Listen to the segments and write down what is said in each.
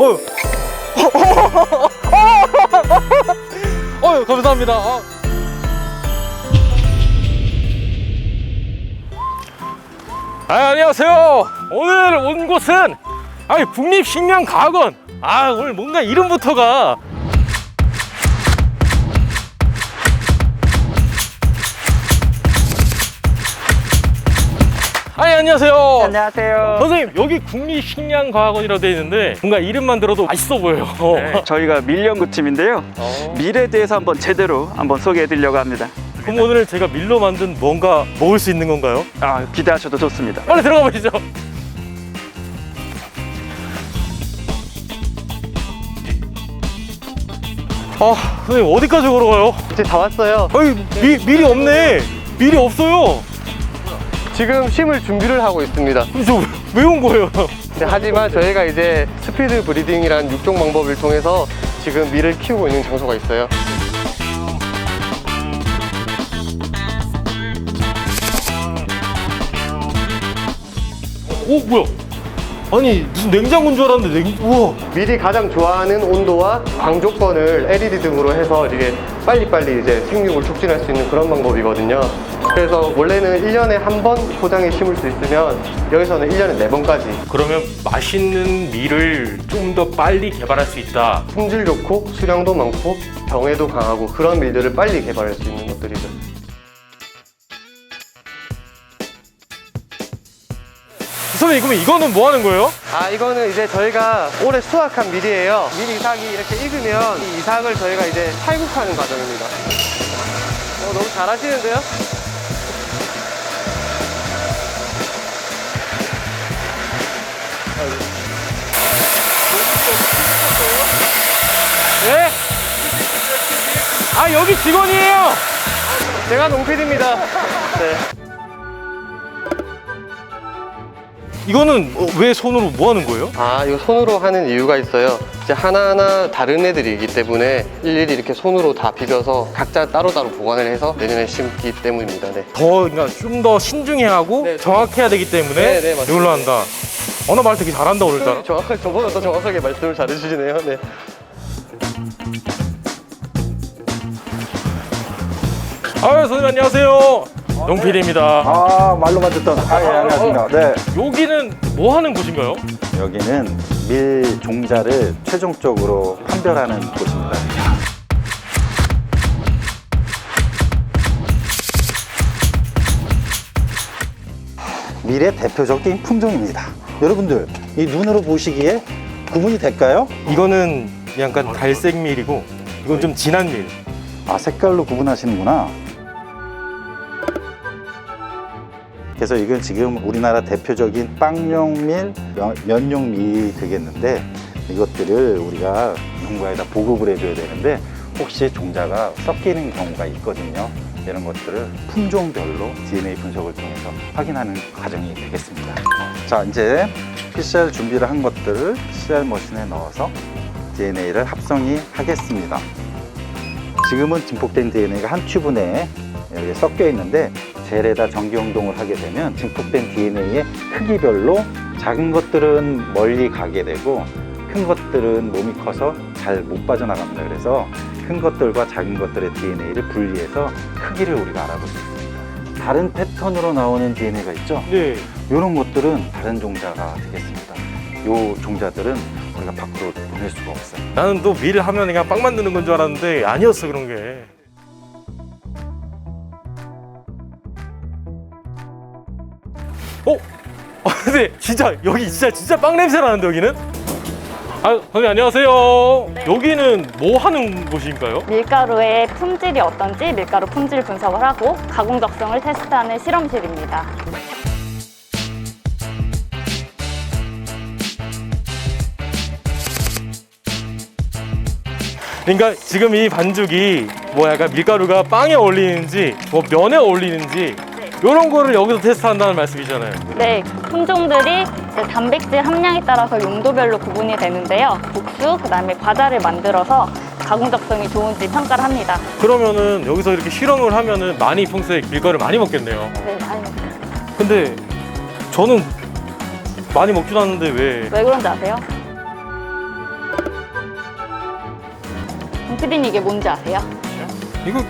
어, 어, 감사합니다. 아. 아, 안녕하세요. 오늘 온 곳은 아니 국립식량과학원. 아 오늘 뭔가 이름부터가 아니 안녕하세요. 안녕하세요. 선생님 여기 국립식량과학원이라고 되어 있는데 뭔가 이름만 들어도 맛있어 보여요. 네, 저희가 밀연구팀인데요. 어. 밀에 대해서 한번 제대로 한번 소개해 드리려고 합니다. 그럼 오늘 제가 밀로 만든 뭔가 먹을 수 있는 건가요? 아, 기대하셔도 좋습니다. 빨리 들어가 보시죠. 아, 선생님 어디까지 걸어가요? 이제 다 왔어요. 아니 미, 밀이 없네. 밀이 없어요. 지금 심을 준비를 하고 있습니다. 저왜 온 거예요? 네, 하지만 저희가 이제 스피드 브리딩이라는 육종 방법을 통해서 지금 밀을 키우고 있는 장소가 있어요. 오 뭐야? 아니 무슨 냉장고인 줄 알았는데 냉 우와. 밀이 가장 좋아하는 온도와 광조건을 LED 등으로 해서 이게 빨리빨리 이제 생육을 촉진할 수 있는 그런 방법이거든요. 그래서 원래는 1년에 한 번 포장에 심을 수 있으면 여기서는 1년에 4번까지 그러면 맛있는 밀을 좀 더 빨리 개발할 수 있다. 품질 좋고 수량도 많고 병에도 강하고 그런 밀들을 빨리 개발할 수 있는 것들이죠. 그러면 이거는 뭐 하는 거예요? 아 이거는 이제 저희가 올해 수확한 밀이에요. 밀 이삭이 이렇게 익으면 이 이삭을 저희가 이제 탈국하는 과정입니다. 어, 너무 잘하시는데요? 네? 아 여기 직원이에요. 제가 농필입니다. 네. 이거는 어, 왜 손으로 뭐 하는 거예요? 아 이거 손으로 하는 이유가 있어요. 이제 하나하나 다른 애들이기 때문에 일일이 이렇게 손으로 다 비벼서 각자 따로따로 보관을 해서 내년에 심기 때문입니다. 네. 더 그러니까 좀 더 신중해야 하고 네, 정확해야 되기 때문에 네, 네, 맞습니다. 이걸로 한다. 어나 말 되게 잘한다 오늘따라. 정확하게 저보다 더 정확하게 말씀을 잘해주시네요. 네. 아 선생님 안녕하세요. 용필입니다. 아 말로만 듣던 아예 안녕하십니까 네 여기는 뭐 하는 곳인가요? 여기는 밀 종자를 최종적으로 판별하는 곳입니다 밀의 대표적인 품종입니다 여러분들 이 눈으로 보시기에 구분이 될까요? 이거는 약간 갈색 밀이고 이건 좀 진한 밀. 아 색깔로 구분하시는구나 그래서 이건 지금 우리나라 대표적인 빵용밀, 면- 면용밀이 되겠는데 이것들을 우리가 농가에다 보급을 해줘야 되는데 혹시 종자가 섞이는 경우가 있거든요. 이런 것들을 품종별로 DNA 분석을 통해서 확인하는 과정이 되겠습니다. 자, 이제 PCR 준비를 한 것들을 PCR 머신에 넣어서 DNA를 합성이 하겠습니다. 지금은 증폭된 DNA가 한 튜브 내에 섞여 있는데 젤에다 전기용동을 하게 되면 증폭된 DNA의 크기별로 작은 것들은 멀리 가게 되고 큰 것들은 몸이 커서 잘 못 빠져나갑니다. 그래서 큰 것들과 작은 것들의 DNA를 분리해서 크기를 우리가 알아볼 수 있습니다. 다른 패턴으로 나오는 DNA가 있죠? 네. 이런 것들은 다른 종자가 되겠습니다. 이 종자들은 우리가 밖으로 보낼 수가 없어요. 나는 또 밀을 하면 그냥 빵 만드는 건 줄 알았는데 아니었어 그런 게. 어? 아, 근데 진짜 여기 진짜 진짜 빵 냄새 나는데 여기는? 아 선생님 안녕하세요. 여기는 뭐 하는 곳인가요? 밀가루의 품질이 어떤지 밀가루 품질 분석을 하고 가공 적성을 테스트하는 실험실입니다. 그러니까 지금 이 반죽이 뭐 약간 밀가루가 빵에 어울리는지 뭐 면에 어울리는지 이런 거를 여기서 테스트한다는 말씀이잖아요. 네, 품종들이 이제 단백질 함량에 따라서 용도별로 구분이 되는데요. 국수, 그다음에 과자를 만들어서 가공 적성이 좋은지 평가를 합니다. 그러면은 여기서 이렇게 실험을 하면은 많이 평소에 밀가루 많이 먹겠네요. 네, 많이 먹습니다. 근데 저는 많이 먹지도 않는데 왜? 왜 그런지 아세요? PD님 이게 뭔지 아세요? 이거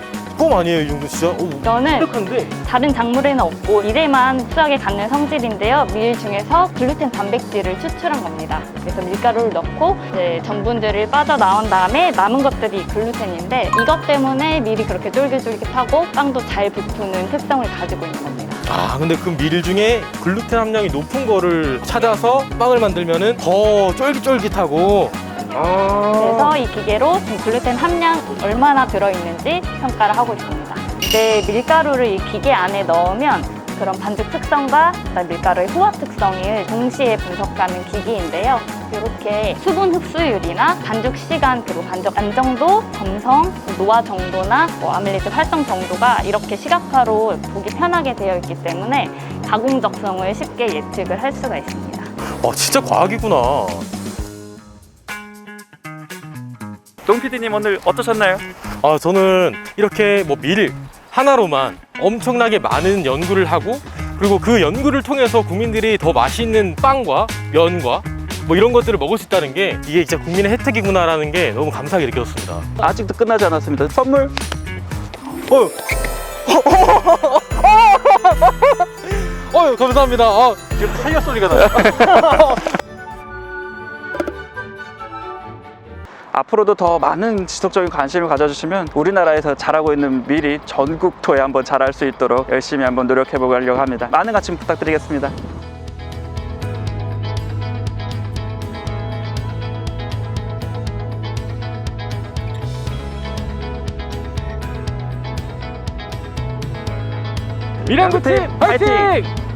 껌 아니에요, 이 정도 진짜? 오, 이거는 뾰족한데. 다른 작물에는 없고 밀에만 흡수하게 갖는 성질인데요. 밀 중에서 글루텐 단백질을 추출한 겁니다. 그래서 밀가루를 넣고 이제 전분들을 빠져 나온 다음에 남은 것들이 글루텐인데 이것 때문에 밀이 그렇게 쫄깃쫄깃하고 빵도 잘 부푸는 특성을 가지고 있는 겁니다. 아, 근데 그 밀 중에 글루텐 함량이 높은 거를 찾아서 빵을 만들면은 더 쫄깃쫄깃하고. 아. 그래서 이 기계로 지금 글루텐 함량 얼마나 들어있는지 평가를 하고 있습니다. 이제 밀가루를 이 기계 안에 넣으면 그런 반죽 특성과 그다음 밀가루의 후합 특성을 동시에 분석하는 기기인데요. 이렇게 수분 흡수율이나 반죽 시간 그리고 반죽 안정도, 점성, 노화 정도나 뭐 아밀리즈 활성 정도가 이렇게 시각화로 보기 편하게 되어 있기 때문에 가공 적성을 쉽게 예측을 할 수가 있습니다. 와, 진짜 과학이구나. 동 PD님 오늘 어떠셨나요? 아, 저는 이렇게 뭐 밀 하나로만 엄청나게 많은 연구를 하고 그리고 그 연구를 통해서 국민들이 더 맛있는 빵과 면과 뭐 이런 것들을 먹을 수 있다는 게 이게 진짜 국민의 혜택이구나라는 게 너무 감사하게 느껴졌습니다. 아직도 끝나지 않았습니다. 선물 어, 어, 감사합니다. 아, 지금 타이어 소리가 나요. 앞으로도 더 많은 지속적인 관심을 가져주시면 우리나라에서 잘하고 있는 밀이 전국 토에 한번 자랄 수 있도록 열심히 한번 노력해 보려고 합니다. 많은 관심 부탁드리겠습니다. 미량구팀 파이팅! 파이팅!